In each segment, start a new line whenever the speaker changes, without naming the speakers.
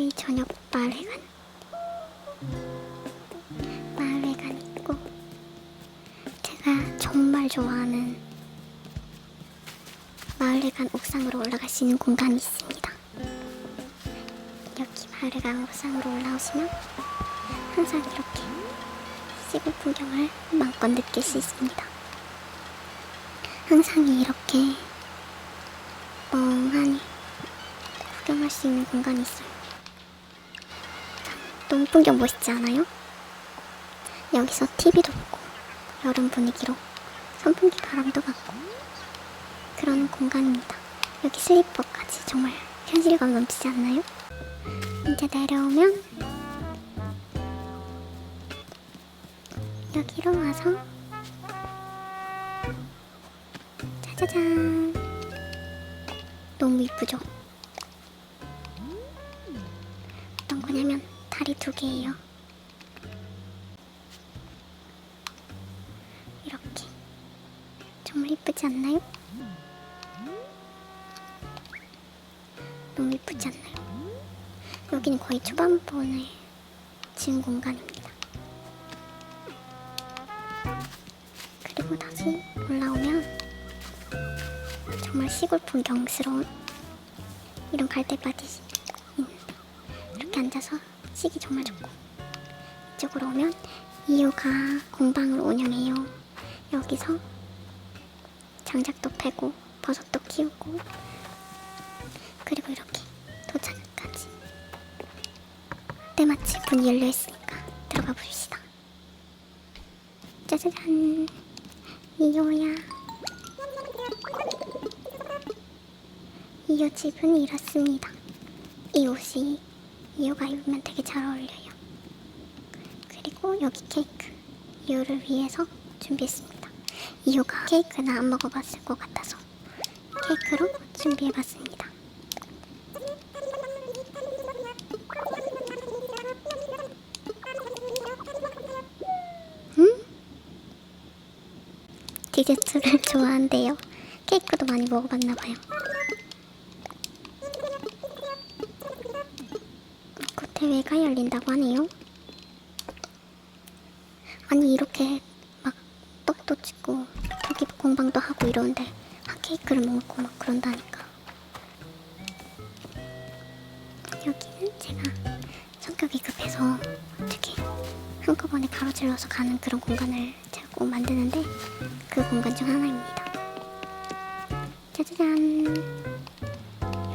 저희 저녁 마을회관 마을회관 있고 제가 정말 좋아하는 마을회관 옥상으로 올라갈 수 있는 공간이 있습니다. 여기 마을회관 옥상으로 올라오시면 항상 이렇게 시골 풍경을 마음껏 느낄 수 있습니다. 항상 이렇게 멍하니 구경할 수 있는 공간이 있어요. 너무 풍경 멋있지 않아요? 여기서 TV도 보고 여름 분위기로 선풍기 바람도 맞고 그런 공간입니다. 여기 슬리퍼까지 정말 현실감 넘치지 않나요? 이제 내려오면 여기로 와서 짜자잔 너무 이쁘죠? 어떤 거냐면 다리 두 개예요. 이렇게 정말 이쁘지 않나요? 너무 이쁘지 않나요? 여기는 거의 초반번에 지은 공간입니다. 그리고 다시 올라오면 정말 시골 풍경스러운 이런 갈대밭이 있는데 이렇게 앉아서 쉬기 정말 좋고 이쪽으로 오면 이호가 공방을 운영해요. 여기서 장작도 패고 버섯도 키우고 그리고 이렇게 도자기까지 때마침 문이 열려 있으니까 들어가 봅시다. 짜자잔 이호야 이호 집은 이렇습니다. 이 옷이 이호가 입으면 되게 잘 어울려요. 그리고 여기 케이크 이호를 위해서 준비했습니다. 이호가 케이크는 안 먹어봤을 것 같아서 케이크로 준비해봤습니다. 음? 디저트를 좋아한대요. 케이크도 많이 먹어봤나봐요. 대회가 열린다고 하네요. 아니 이렇게 막 떡도 찍고 저기 공방도 하고 이러는데 한 케이크를 먹고 막 그런다니까. 여기는 제가 성격이 급해서 어떻게 한꺼번에 가로질러서 가는 그런 공간을 제가 꼭 만드는데 그 공간 중 하나입니다. 짜자잔.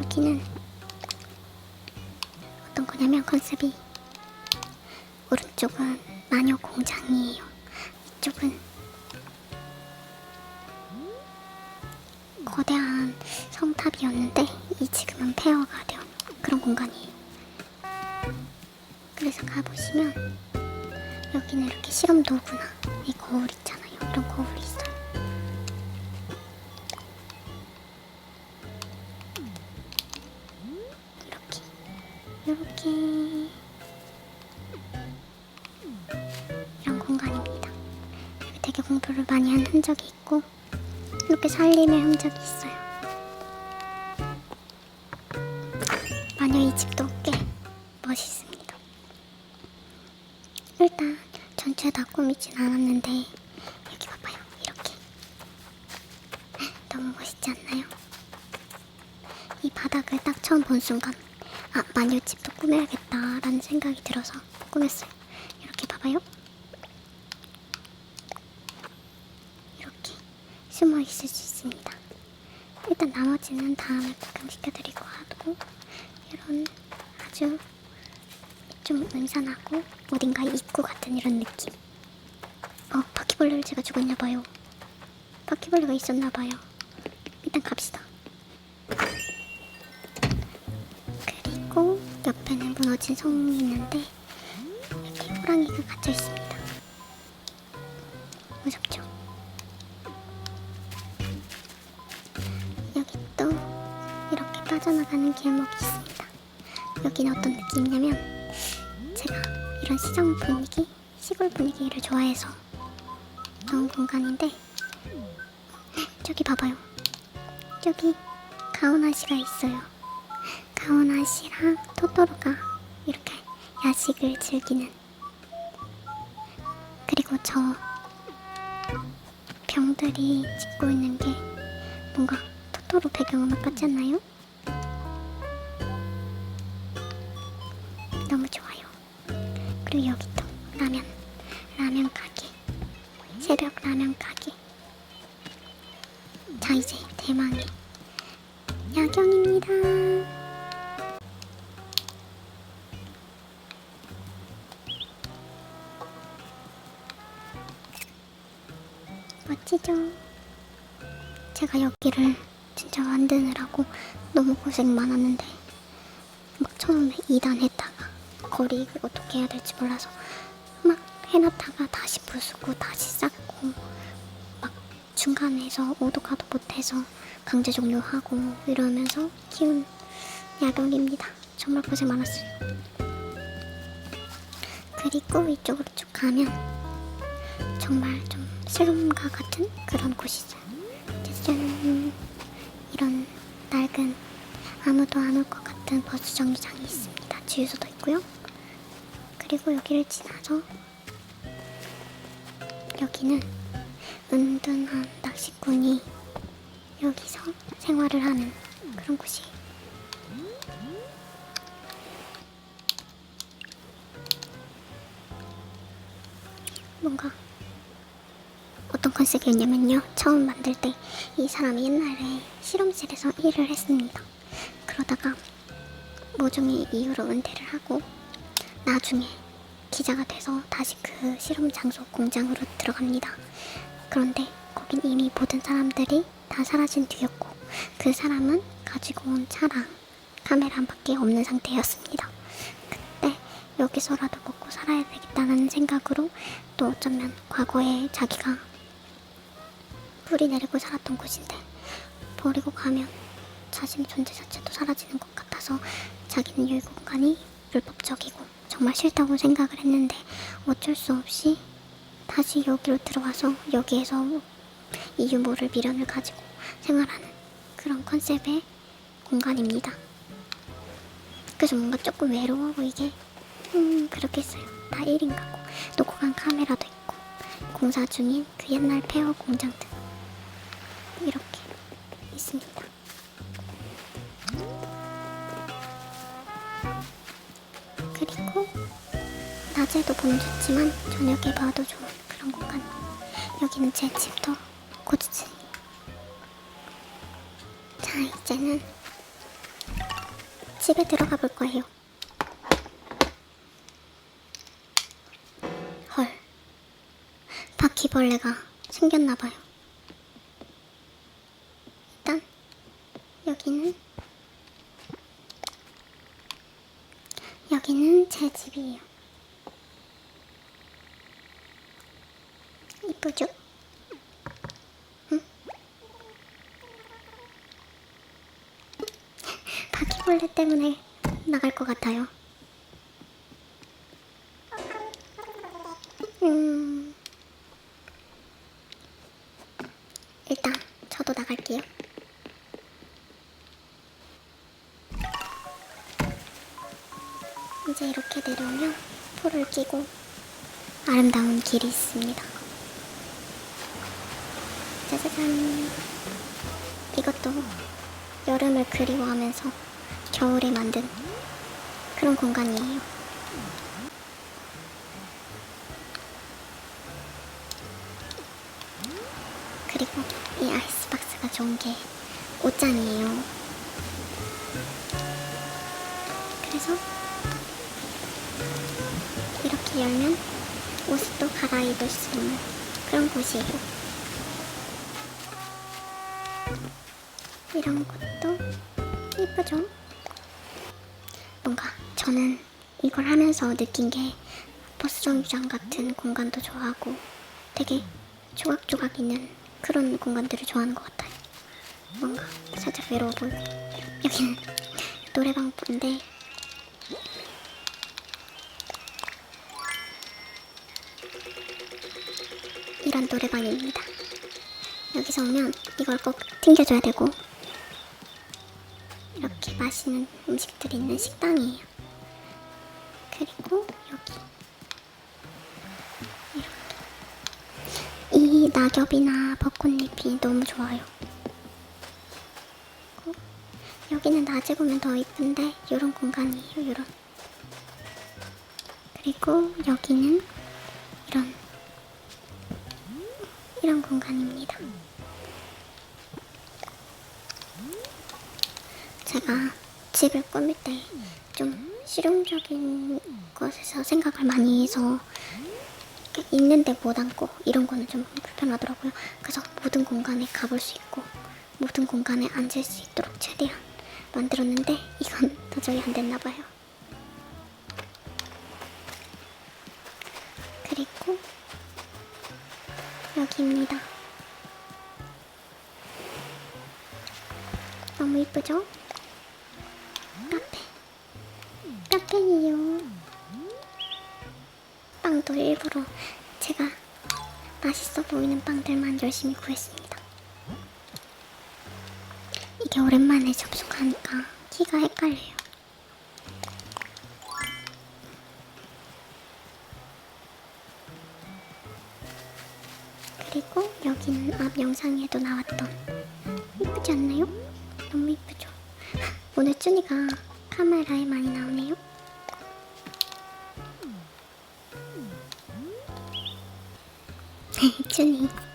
여기는 컨셉이 오른쪽은 마녀 공장이에요. 이쪽은 거대한 성탑이었는데 이 지금은 폐허가 되어 그런 공간이에요. 그래서 가보시면 여기는 이렇게 실험 도구나 이 거울 있잖아요. 이런 거울이 있어요. 이렇게 이렇게 공부를 많이 한 흔적이 있고 이렇게 살림의 흔적이 있어요. 마녀 이 집도 꽤 멋있습니다. 일단 전체 다 꾸미진 않았는데 여기 봐봐요. 이렇게 너무 멋있지 않나요? 이 바닥을 딱 처음 본 순간 아 마녀 집도 꾸며야겠다라는 생각이 들어서 꾸몄어요. 이렇게 봐봐요. 이렇게 숨어 있을 수 있습니다. 일단 나머지는 다음에 구경시켜드리고 하고 이런 아주 좀 은산하고 어딘가 입구 같은 이런 느낌. 어 바퀴벌레를 제가 죽었나봐요. 바퀴벌레가 있었나봐요. 일단 갑시다. 그리고 옆에는 무너진 성이 있는데 이렇게 호랑이가 갇혀 있습니다. 빠져나가는 길목이 있습니다. 여기는 어떤 느낌이냐면 제가 이런 시장 분위기, 시골 분위기를 좋아해서 넣은 공간인데 저기 봐봐요. 저기 가오나시가 있어요. 가오나시랑 토토로가 이렇게 야식을 즐기는 그리고 저 병들이 짓고 있는 게 뭔가 토토로 배경음악 같지 않나요? 그리고 여기 또 라면, 라면 가게, 새벽 라면 가게. 자 이제 대망의 야경입니다. 멋지죠? 제가 여기를 진짜 만드느라고 너무 고생 많았는데 막 처음에 2단 했다가 거리 어떻게 해야 될지 몰라서 막 해놨다가 다시 부수고 다시 쌓고 막 중간에서 오도 가도 못해서 강제 종료하고 이러면서 키운 야경입니다. 정말 고생 많았어요. 그리고 이쪽으로 쭉 가면 정말 좀 슬럼가 같은 그런 곳이 있어요. 짜잔 이런 낡은 아무도 안 올 것 같은 버스 정류장이 있습니다. 주유소도 있고요. 그리고 여기를 지나서 여기는 은둔한 낚시꾼이 여기서 생활을 하는 그런 곳이에요. 뭔가 어떤 컨셉이었냐면요. 처음 만들 때 이 사람이 옛날에 실험실에서 일을 했습니다. 그러다가 모종의 이유로 은퇴를 하고 나중에 기자가 돼서 다시 그 실험 장소 공장으로 들어갑니다. 그런데 거긴 이미 모든 사람들이 다 사라진 뒤였고 그 사람은 가지고 온 차랑 카메라밖에 없는 상태였습니다. 그때 여기서라도 먹고 살아야 되겠다는 생각으로 또 어쩌면 과거에 자기가 뿌리 내리고 살았던 곳인데 버리고 가면 자신의 존재 자체도 사라지는 것 같아서 자기는 이 공간이 불법적이고 정말 싫다고 생각을 했는데 어쩔 수 없이 다시 여기로 들어와서 여기에서 이 유모를 미련을 가지고 생활하는 그런 컨셉의 공간입니다. 그래서 뭔가 조금 외로워 보이게 음 그렇게 했어요. 다 1인 가구 놓고 간 카메라도 있고 공사 중인 그 옛날 폐허 공장들 이렇게 낮에도 보면 좋지만 저녁에 봐도 좋은 그런 공간. 여기는 제 집도 고지지. 자 이제는 집에 들어가 볼 거예요. 헐, 바퀴벌레가 생겼나 봐요. 일단 여기는 여기는 제 집이에요. 이쁘죠? 응? 바퀴벌레 때문에 나갈 것 같아요. 음, 일단 저도 나갈게요. 이제 이렇게 내려오면 풀을 끼고 아름다운 길이 있습니다. 짜자잔. 이것도 여름을 그리워하면서 겨울에 만든 그런 공간이에요. 그리고 이 아이스박스가 좋은 게 옷장이에요. 그래서 이렇게 열면 또 갈아입을 수 있는 그런 곳이에요. 이런 것도 예쁘죠? 뭔가 저는 이걸 하면서 느낀 게 버스 정류장 같은 공간도 좋아하고 되게 조각조각 있는 그런 공간들을 좋아하는 것 같아요. 뭔가 살짝 외로워 보이고 여기는 노래방인데 이런 노래방입니다. 여기서 오면 이걸 꼭 튕겨줘야 되고 맛있는 음식들이 있는 식당이에요. 그리고 여기 이렇게 이 낙엽이나 벚꽃잎이 너무 좋아요. 여기는 낮에 보면 더 이쁜데 이런 공간이에요. 이런 그리고 여기는 이런 이런 공간입니다. 제가 집을 꾸밀 때 좀 실용적인 것에서 생각을 많이 해서 있는데 못 앉고 이런 거는 좀 불편하더라고요. 그래서 모든 공간에 가볼 수 있고 모든 공간에 앉을 수 있도록 최대한 만들었는데 이건 도저히 안 됐나 봐요. 그리고 여기입니다. 너무 이쁘죠? 카페예요. 빵도 일부러 제가 맛있어 보이는 빵들만 열심히 구했습니다. 이게 오랜만에 접속하니까 키가 헷갈려요. 그리고 여기는 앞 영상에도 나왔던 이쁘지 않나요? 너무 이쁘죠? 오늘 쭈니가 카메라에 많이 나오네요. 쭈니. 냠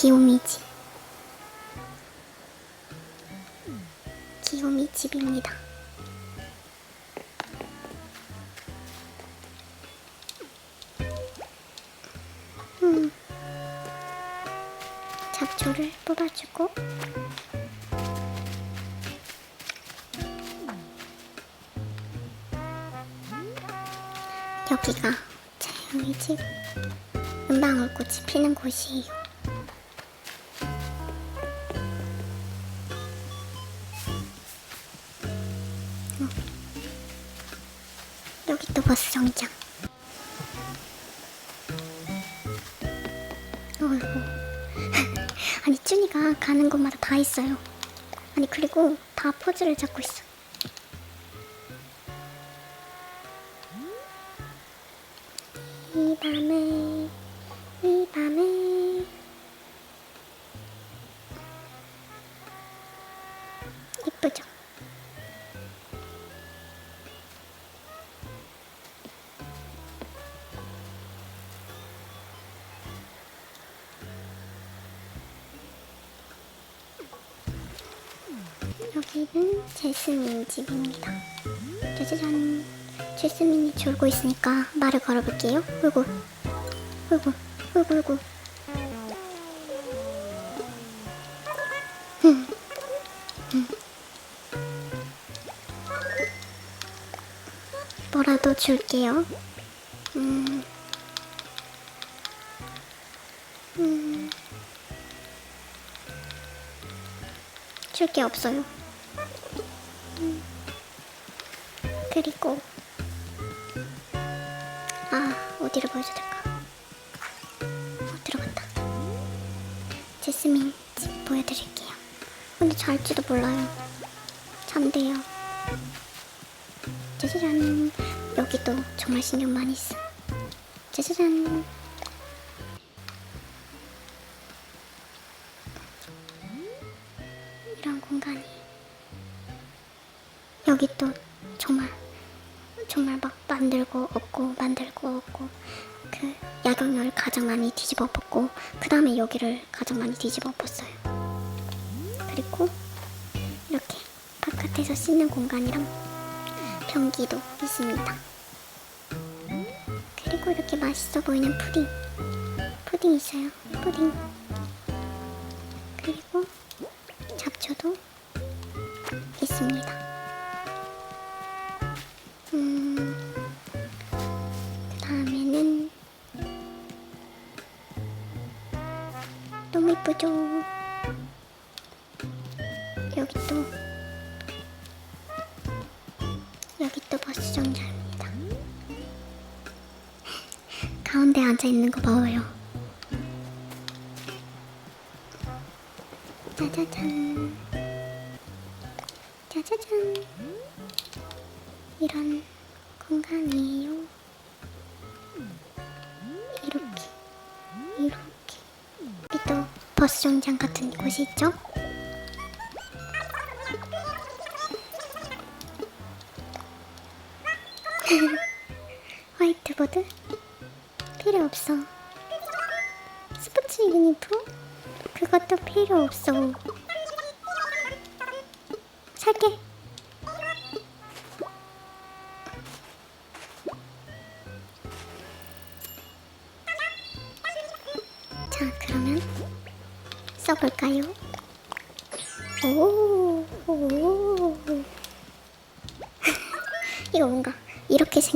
귀요미 집. 귀요미 집입니다. 음. 잡초를 뽑아주고 여기가 제 우리 집 은방울꽃이 피는 곳이에요. 버스 정장. 어이구. 아니 쭈니가 가는 곳마다 다 있어요. 아니 그리고 다 포즈를 잡고 있어. 이 밤에 이 밤에 집입니다. 짜자잔. 제스민이 졸고 있으니까 말을 걸어볼게요. 으구, 으구, 으구, 으구. 음, 음. 뭐라도 줄게요. 음, 음. 줄게 없어요. 그리고 아 어디를 보여줘야 될까? 어 들어갔다. 제스민 집 보여드릴게요. 근데 잘지도 몰라요. 잠대요. 짜자잔 여기도 정말 신경 많이 써. 짜자잔 이런 공간이에요. 여기 또 여기를 가장 많이 뒤집어 엎었어요. 그리고 이렇게 바깥에서 씻는 공간이랑 변기도 있습니다. 그리고 이렇게 맛있어 보이는 푸딩 푸딩 있어요. 푸딩 그리고 잡초도 있습니다. 너 버스 정장 같은 곳이 있죠? 화이트보드? 필요 없어. 스포츠 유니폼? 그것도 필요 없어.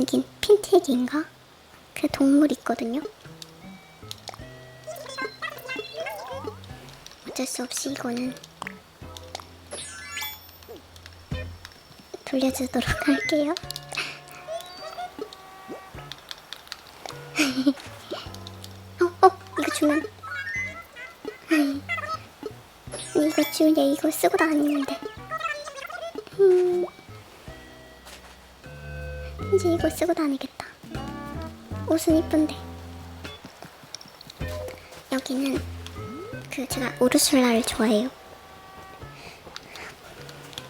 생긴 핀티기인가? 그 동물 있거든요. 어쩔 수 없이 이거는 돌려주도록 할게요. 어, 어, 이거 주면. 이거 주면 얘 이거 쓰고 다니는데. 이제 이거 쓰고 다니겠다. 옷은 이쁜데. 여기는 그 제가 우르슬라를 좋아해요.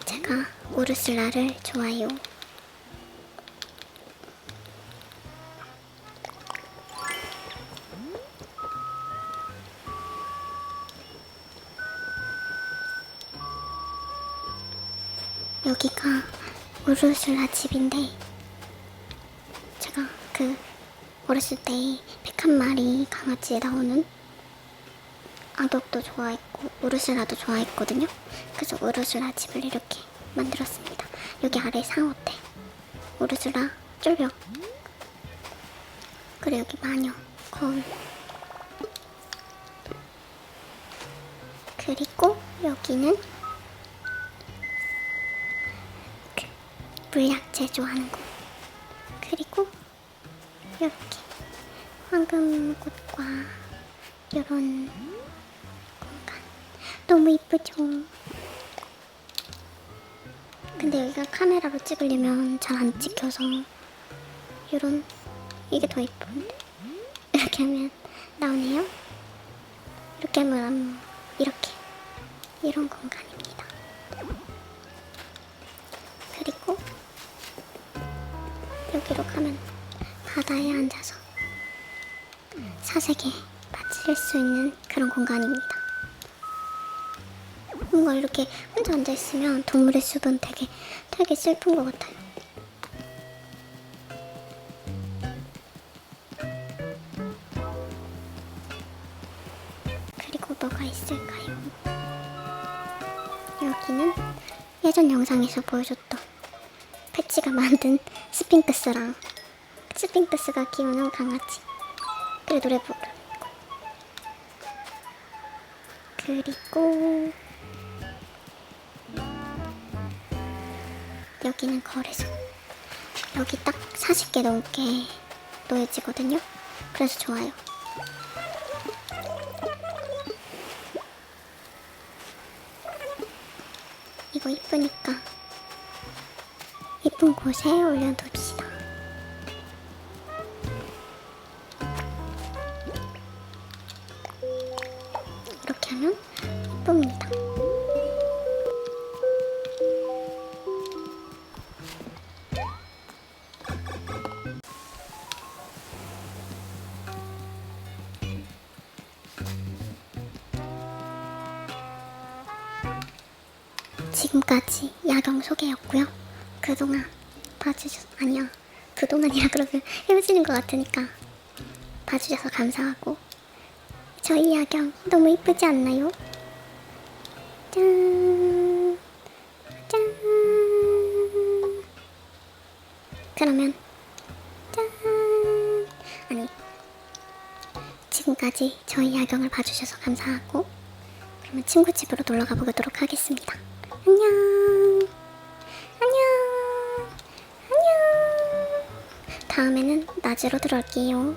제가 우르슬라를 좋아해요. 여기가 우르슬라 집인데 그 어렸을 때 101마리 강아지에 나오는 아독도 좋아했고 우르슬라도 좋아했거든요. 그래서 우르슬라 집을 이렇게 만들었습니다. 여기 아래 상어대, 우르슬라 쫄벽, 그리고 여기 마녀, 거울, 그리고 여기는 그 물약 제조하는 곳, 이렇게 황금꽃과 이런 공간 너무 이쁘죠? 근데 여기가 카메라로 찍으려면 잘 안 찍혀서 이런 이게 더 이쁜데 이렇게 하면 나오네요. 이렇게 하면 이렇게 이런 공간입니다. 그리고 여기로 가면 바다에 앉아서 사색에 빠질 수 있는 그런 공간입니다. 뭔가 이렇게 혼자 앉아 있으면 동물의 숲은 되게 되게 슬픈 것 같아요. 그리고 뭐가 있을까요? 여기는 예전 영상에서 보여줬던 패치가 만든 스핑크스랑 스 핑크스가 키우는 강아지. 그래 노래 부르고. 그리고 여기는 거래소. 여기 딱 40개 넘게 놓여지거든요. 그래서 좋아요. 이거 이쁘니까 이쁜 곳에 올려둡 지금까지 야경 소개였고요. 그동안 봐주셔서 아니야 그동안이라 그러면 헤어지는 것 같으니까 봐주셔서 감사하고 저희 야경 너무 이쁘지 않나요? 짠, 짠. 그러면 짠. 아니 지금까지 저희 야경을 봐주셔서 감사하고 그러면 친구 집으로 놀러 가보도록 하겠습니다. 안녕. 안녕. 안녕. 다음에는 낮으로 들어올게요.